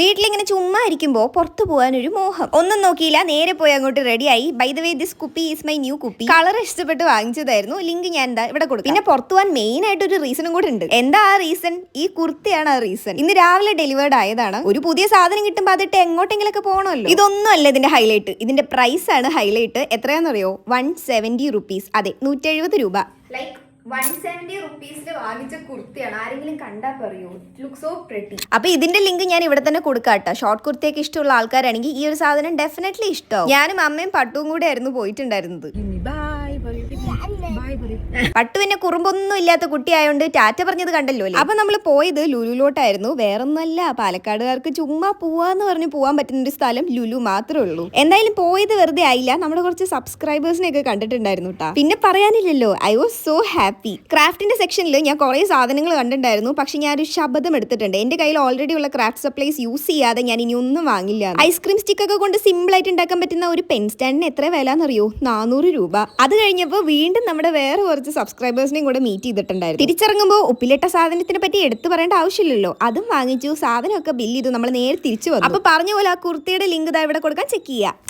വീട്ടിലിങ്ങനെ ചുമ്മാ ഇരിക്കുമ്പോൾ പുറത്തു പോകാൻ ഒരു മോഹം. ഒന്നും നോക്കിയില്ല നേരെ പോയി അങ്ങോട്ട് റെഡിയായി ബൈ ദ വേ ദിസ് കുപ്പി ഈസ് മൈ ന്യൂ കുപ്പി. കളർ ഇഷ്ടപ്പെട്ട് വാങ്ങിച്ചതായിരുന്നു. ലിങ്ക് ഞാൻ എന്താ ഇവിടെ കൊടുക്കും. പിന്നെ പുറത്തു പോകാൻ മെയിൻ ആയിട്ട് ഒരു റീസണും കൂടെ ഉണ്ട് എന്താ ആ റീസൺ ഈ കുർത്തിയാണ് ആ റീസൺ ഇന്ന് രാവിലെ ഡെലിവേർഡ് ആയതാണ്. ഒരു പുതിയ സാധനം കിട്ടുമ്പോൾ അതിട്ട് എങ്ങോട്ടെങ്കിലൊക്കെ പോകണമല്ലോ ഇതൊന്നും അല്ല ഇതിന്റെ ഹൈലൈറ്റ് ഇതിന്റെ പ്രൈസ് ആണ് ഹൈലൈറ്റ് എത്രയാണെന്നറിയോ? വൺ സെവന്റി റുപ്പീസ് അതെ നൂറ്റി എഴുപത് രൂപ. ലൈക്ക് വൺ സെവന്റി വാങ്ങിച്ച കുർത്തിയാണ്. ആരെങ്കിലും കണ്ടാ പറയൂ. ലുക്ക് സോ പ്രെട്ടി അപ്പൊ ഇതിന്റെ ലിങ്ക് ഞാൻ ഇവിടെ തന്നെ കൊടുക്കാട്ടോ ഷോർട്ട് കുർത്തിയൊക്കെ ഇഷ്ടമുള്ള ആൾക്കാരാണെങ്കിൽ ഈ ഒരു സാധനം ഡെഫിനറ്റ്ലി ഇഷ്ടമാവും. ഞാനും അമ്മയും പട്ടുവും കൂടെ ആയിരുന്നു പോയിട്ടുണ്ടായിരുന്നത്. പട്ടു പിന്നെ കുറുമ്പൊന്നും ഇല്ലാത്ത കുട്ടിയായോണ്ട് ടാറ്റ പറഞ്ഞത് കണ്ടല്ലോ അപ്പൊ നമ്മൾ പോയത് ലുലുലോട്ടായിരുന്നു. വേറൊന്നല്ല പാലക്കാടുകാർക്ക് ചുമ്മാ പോവാന്ന് പറഞ്ഞ് പോവാൻ പറ്റുന്ന ഒരു സ്ഥലം ലുലു മാത്രമേ ഉള്ളൂ. എന്തായാലും പോയത് വെറുതെ ആയില്ല. നമ്മുടെ കുറച്ച് സബ്സ്ക്രൈബേഴ്സിനെ ഒക്കെ കണ്ടിട്ടുണ്ടായിരുന്നു കേട്ടോ പിന്നെ പറയാനില്ലല്ലോ ഐ വാസ് സോ ഹാപ്പി ക്രാഫ്റ്റിന്റെ സെക്ഷനിൽ ഞാൻ കുറെ സാധനങ്ങൾ കണ്ടിട്ടുണ്ടായിരുന്നു. പക്ഷെ ഞാൻ ഒരു ശബ്ദം എടുത്തിട്ടുണ്ട്. എന്റെ കയ്യിൽ ഓൾറെഡി ഉള്ള ക്രാഫ്റ്റ് സപ്ലൈസ് യൂസ് ചെയ്യാതെ ഞാൻ ഇനി ഒന്നും വാങ്ങില്ല ഐസ്ക്രീം സ്റ്റിക്ക് ഒക്കെ കൊണ്ട് സിമ്പിൾ ആയിട്ട് ഉണ്ടാക്കാൻ പറ്റുന്ന ഒരു പെൻ സ്റ്റാൻഡിന് എത്ര വില എന്നറിയോ നാനൂറ് രൂപ. അത് കഴിഞ്ഞപ്പോൾ വീണ്ടും നമ്മുടെ വേറെ കുറച്ച് സബ്സ്ക്രൈബേഴ്സിനെയും കൂടെ മീറ്റ് ചെയ്തിട്ടുണ്ടായിരുന്നു. തിരിച്ചിറങ്ങുമ്പോൾ ഉപ്പിലിട്ട സാധനത്തിനെ പറ്റി എടുത്തു പറയേണ്ട ആവശ്യമില്ലല്ലോ. അതും വാങ്ങിച്ചു സാധനമൊക്കെ ബില്ല് ചെയ്തു നമ്മൾ നേരെ തിരിച്ചു വന്നു. അപ്പൊ പറഞ്ഞ പോലെ ആ കുർത്തിയുടെ ലിങ്ക് ഇതാ ഇവിടെ കൊടുക്കാൻ ചെക്ക് ചെയ്യുക